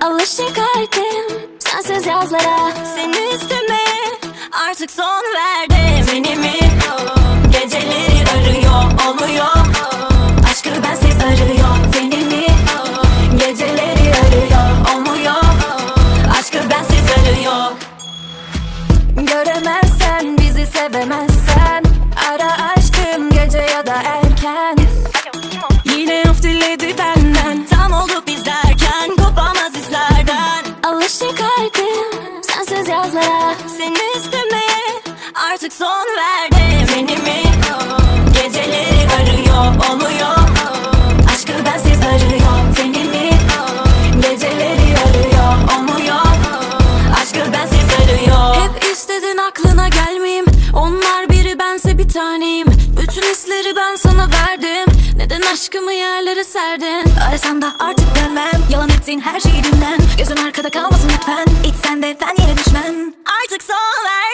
Alışık kalbim sensiz yazlara. Seni üstüme artık son verdim Seni mi geceleri arıyor olmuyor Aşkı bensiz arıyor Seni mi geceleri arıyor olmuyor Aşkı bensiz arıyor. Göremezsen bizi sevemezsen Ara aşkım gece ya da erken. Yine of diledi benden Seni istemeye Artık son verdim Seni mi? Geceleri arıyor olmuyor. Aşkı bensiz arıyor. Seni mi? Geceleri arıyor olmuyor. Aşkı bensiz arıyor. Hep istedin aklına gelmeyeyim. Onlar biri bense bir taneyim. Bütün hisleri ben sana verdim. Neden aşkımı yerlere serdin? Arasan da artık dönmem. Yalan ettiğin her şeyi dinlen. Gözün arkada kalmasın lütfen. İçsen de ben yere düşmem Artık son verdim